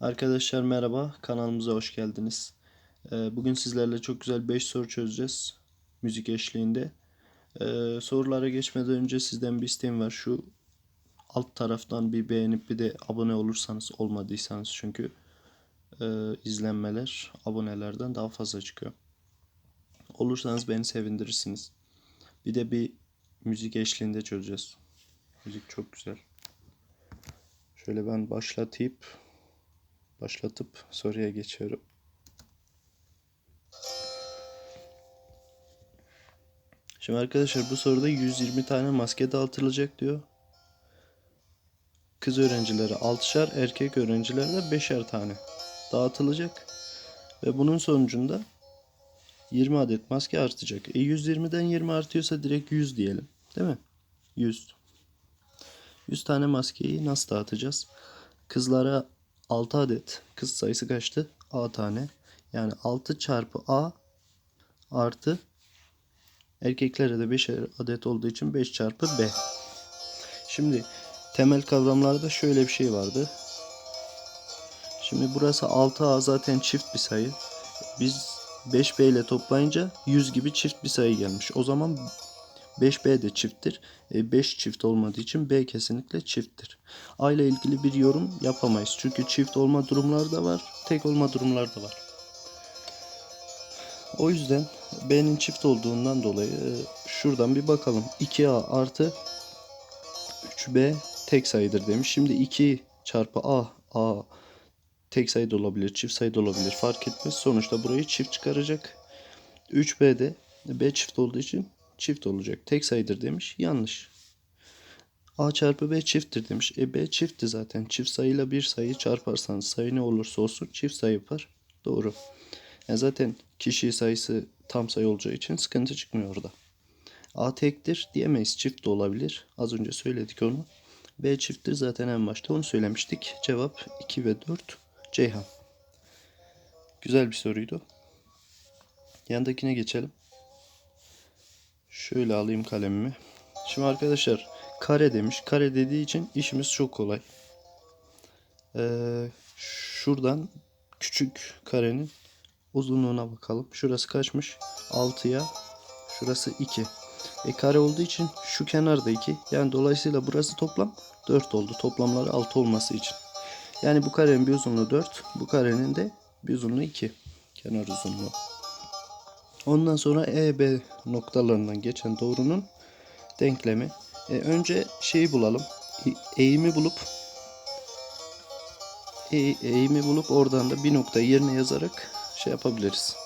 Arkadaşlar merhaba, kanalımıza hoş geldiniz. Ee, Bugün sizlerle çok güzel 5 soru çözeceğiz müzik eşliğinde. Ee, Sorulara geçmeden önce sizden bir isteğim var. Şu alt taraftan bir beğenip bir de abone olursanız olmadıysanız çünkü e, izlenmeler abonelerden daha fazla çıkıyor. Olursanız beni sevindirirsiniz. Bir de bir müzik eşliğinde çözeceğiz. Müzik çok güzel. Şöyle ben başlatayım başlatıp soruya geçiyorum. Şimdi arkadaşlar bu soruda 120 tane maske dağıtılacak diyor. Kız öğrencilere 6'şar, erkek öğrencilere de 5'er tane dağıtılacak. Ve bunun sonucunda 20 adet maske artacak. E 120'den 20 artıyorsa direkt 100 diyelim. Değil mi? 100. 100 tane maskeyi nasıl dağıtacağız? Kızlara 6 adet. Kız sayısı kaçtı? A tane. Yani 6 çarpı A artı erkeklere de 5 adet olduğu için 5 çarpı B. Şimdi temel kavramlarda şöyle bir şey vardı. Şimdi burası 6A zaten çift bir sayı. Biz 5B ile toplayınca 100 gibi çift bir sayı gelmiş. O zaman 5B de çifttir. E, 5 çift olmadığı için B kesinlikle çifttir. A ile ilgili bir yorum yapamayız. Çünkü çift olma durumları da var, tek olma durumları da var. O yüzden B'nin çift olduğundan dolayı e, şuradan bir bakalım. 2A artı 3B tek sayıdır demiş. Şimdi 2 çarpı A, A tek sayı da olabilir, çift sayı da olabilir fark etmez. Sonuçta burayı çift çıkaracak. 3B de B çift olduğu için çift olacak. Tek sayıdır demiş. Yanlış. A çarpı B çifttir demiş. E B çiftti zaten. Çift sayıyla bir sayı çarparsanız sayı ne olursa olsun çift sayı yapar. Doğru. Yani zaten kişi sayısı tam sayı olacağı için sıkıntı çıkmıyor orada. A tektir diyemeyiz. Çift de olabilir. Az önce söyledik onu. B çifttir zaten en başta onu söylemiştik. Cevap 2 ve 4 Ceyhan. Güzel bir soruydu. Yandakine geçelim. Şöyle alayım kalemimi. Şimdi arkadaşlar kare demiş. Kare dediği için işimiz çok kolay. Ee, şuradan küçük karenin uzunluğuna bakalım. Şurası kaçmış? 6'ya. Şurası 2. E kare olduğu için şu kenarda 2. Yani dolayısıyla burası toplam 4 oldu. Toplamları 6 olması için. Yani bu karenin bir uzunluğu 4. Bu karenin de bir uzunluğu 2. Kenar uzunluğu. Ondan sonra EB noktalarından geçen doğrunun denklemi. E, önce şeyi bulalım. Eğimi bulup e, eğimi bulup oradan da bir noktayı yerine yazarak şey yapabiliriz.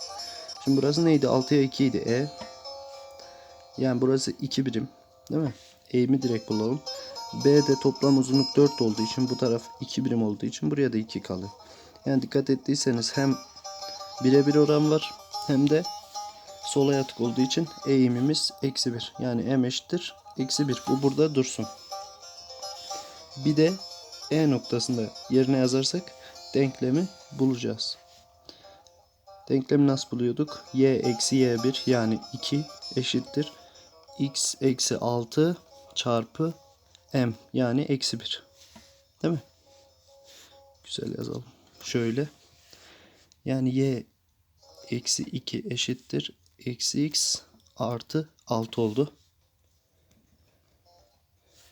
Şimdi burası neydi? 6'ya 2 idi. E. Yani burası 2 birim. Değil mi? Eğimi direkt bulalım. B'de toplam uzunluk 4 olduğu için bu taraf 2 birim olduğu için buraya da 2 kalıyor. Yani dikkat ettiyseniz hem birebir oran var hem de sola yatık olduğu için eğimimiz eksi 1. Yani m eşittir eksi 1. Bu burada dursun. Bir de e noktasında yerine yazarsak denklemi bulacağız. Denklemi nasıl buluyorduk? y eksi y1 yani 2 eşittir x eksi 6 çarpı m yani eksi 1. Değil mi? Güzel yazalım. Şöyle. Yani y eksi 2 eşittir eksi x artı 6 oldu.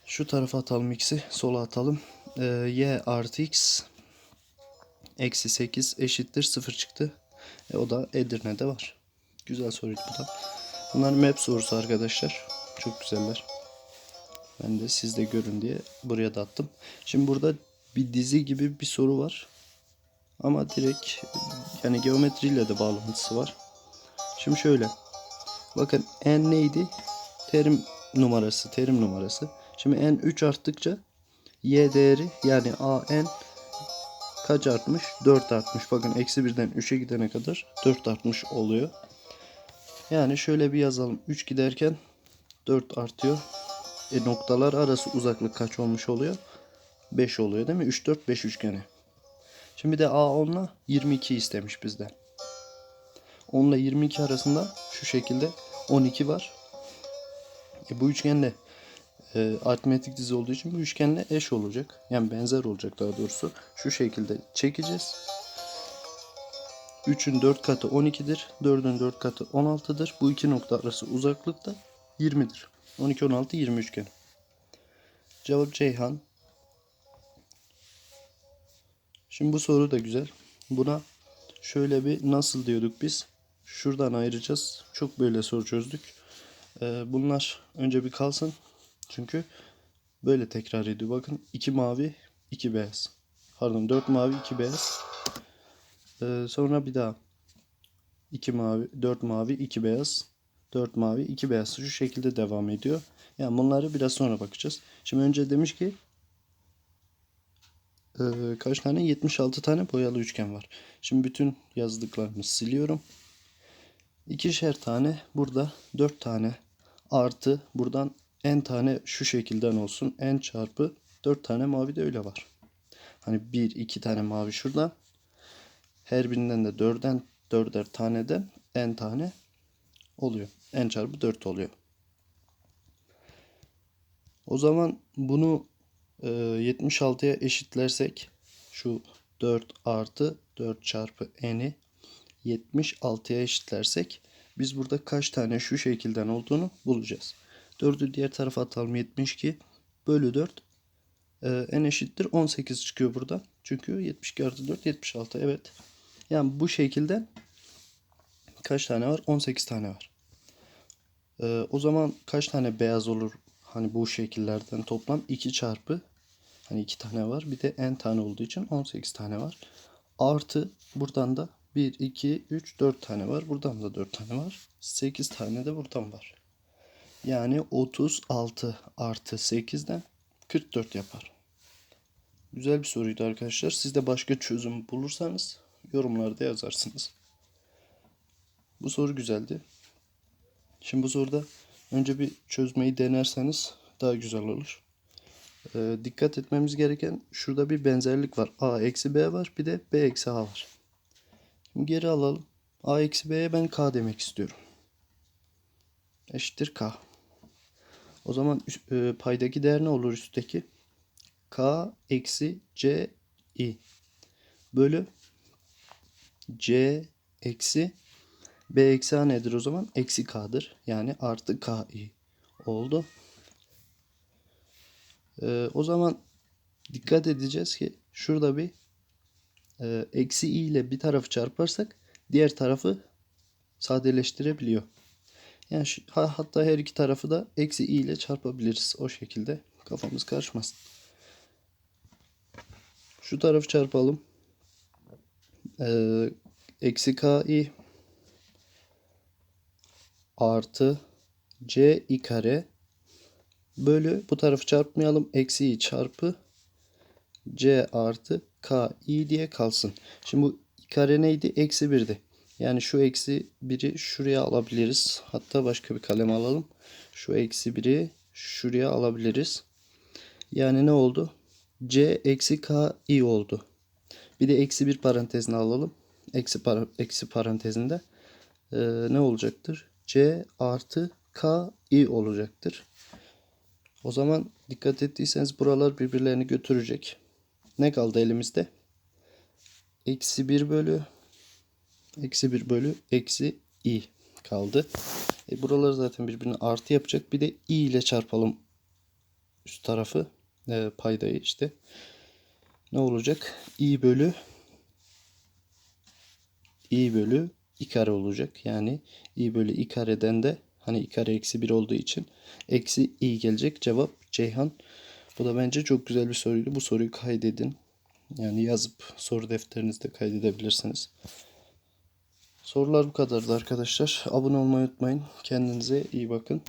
Şu tarafa atalım x'i. Sola atalım. Ee, y artı x eksi 8 eşittir 0 çıktı. E, o da Edirne'de var. Güzel soruydu bu da. Bunlar map sorusu arkadaşlar. Çok güzeller. Ben de siz de görün diye buraya da attım. Şimdi burada bir dizi gibi bir soru var. Ama direkt yani geometriyle de bağlantısı var. Şimdi şöyle. Bakın n neydi? Terim numarası, terim numarası. Şimdi n 3 arttıkça y değeri yani a n kaç artmış? 4 artmış. Bakın eksi 1'den 3'e gidene kadar 4 artmış oluyor. Yani şöyle bir yazalım. 3 giderken 4 artıyor. E noktalar arası uzaklık kaç olmuş oluyor? 5 oluyor değil mi? 3, 4, 5 üçgeni. Şimdi de A10'la 22 istemiş bizden. 10 ile 22 arasında şu şekilde 12 var. E bu üçgende e, aritmetik dizi olduğu için bu üçgenle eş olacak. Yani benzer olacak daha doğrusu. Şu şekilde çekeceğiz. 3'ün 4 katı 12'dir. 4'ün 4 katı 16'dır. Bu iki nokta arası uzaklık da 20'dir. 12, 16, 20 üçgen. Cevap Ceyhan. Şimdi bu soru da güzel. Buna şöyle bir nasıl diyorduk biz? Şuradan ayıracağız. Çok böyle soru çözdük. Ee, bunlar önce bir kalsın. Çünkü böyle tekrar ediyor. Bakın 2 mavi, 2 beyaz. Pardon 4 mavi, 2 beyaz. Ee, sonra bir daha 2 mavi, 4 mavi, 2 beyaz. 4 mavi, 2 beyaz. Şu şekilde devam ediyor. Yani bunları biraz sonra bakacağız. Şimdi önce demiş ki e, kaç tane? 76 tane boyalı üçgen var. Şimdi bütün yazdıklarımı siliyorum. İkişer tane burada 4 tane artı buradan n tane şu şekilden olsun. n çarpı 4 tane mavi de öyle var. Hani 1 2 tane mavi şuradan. Her birinden de 4'den 4'er taneden n tane oluyor. n çarpı 4 oluyor. O zaman bunu e, 76'ya eşitlersek şu 4 artı 4 çarpı n'i 76'ya eşitlersek biz burada kaç tane şu şekilden olduğunu bulacağız. 4'ü diğer tarafa atalım 72 bölü 4 e, n eşittir 18 çıkıyor burada. Çünkü 72 artı 4 76 evet. Yani bu şekilde kaç tane var? 18 tane var. E, o zaman kaç tane beyaz olur? Hani bu şekillerden toplam 2 çarpı hani 2 tane var. Bir de n tane olduğu için 18 tane var. Artı buradan da 1, 2, 3, 4 tane var. Buradan da 4 tane var. 8 tane de buradan var. Yani 36 artı 8'den 44 yapar. Güzel bir soruydu arkadaşlar. Siz de başka çözüm bulursanız yorumlarda yazarsınız. Bu soru güzeldi. Şimdi bu soruda önce bir çözmeyi denerseniz daha güzel olur. Ee, dikkat etmemiz gereken şurada bir benzerlik var. A eksi B var bir de B eksi A var. Şimdi geri alalım. A eksi B'ye ben K demek istiyorum. Eşittir K. O zaman e, paydaki değer ne olur üstteki? K eksi C i bölü C eksi B eksi A nedir o zaman? Eksi K'dır. Yani artı K i oldu. Ee, o zaman dikkat edeceğiz ki şurada bir e, eksi i ile bir tarafı çarparsak diğer tarafı sadeleştirebiliyor. Yani şu, ha, hatta her iki tarafı da eksi i ile çarpabiliriz. O şekilde kafamız karışmasın. Şu tarafı çarpalım. Ee, eksi k i artı c i kare bölü bu tarafı çarpmayalım. Eksi i çarpı c artı k i diye kalsın. Şimdi bu kare neydi? Eksi 1'di. Yani şu eksi 1'i şuraya alabiliriz. Hatta başka bir kalem alalım. Şu eksi 1'i şuraya alabiliriz. Yani ne oldu? c eksi k i oldu. Bir de eksi bir parantezine alalım. Eksi, para, eksi parantezinde ee, ne olacaktır? c artı k i olacaktır. O zaman dikkat ettiyseniz buralar birbirlerini götürecek. Ne kaldı elimizde? Eksi 1 bölü eksi 1 bölü eksi i kaldı. E buraları zaten birbirine artı yapacak. Bir de i ile çarpalım üst tarafı e, paydayı işte. Ne olacak? i bölü i bölü i kare olacak. Yani i bölü i kareden de hani i kare eksi 1 olduğu için eksi i gelecek. Cevap Ceyhan. Bu da bence çok güzel bir soruydu. Bu soruyu kaydedin. Yani yazıp soru defterinizde kaydedebilirsiniz. Sorular bu kadardı arkadaşlar. Abone olmayı unutmayın. Kendinize iyi bakın.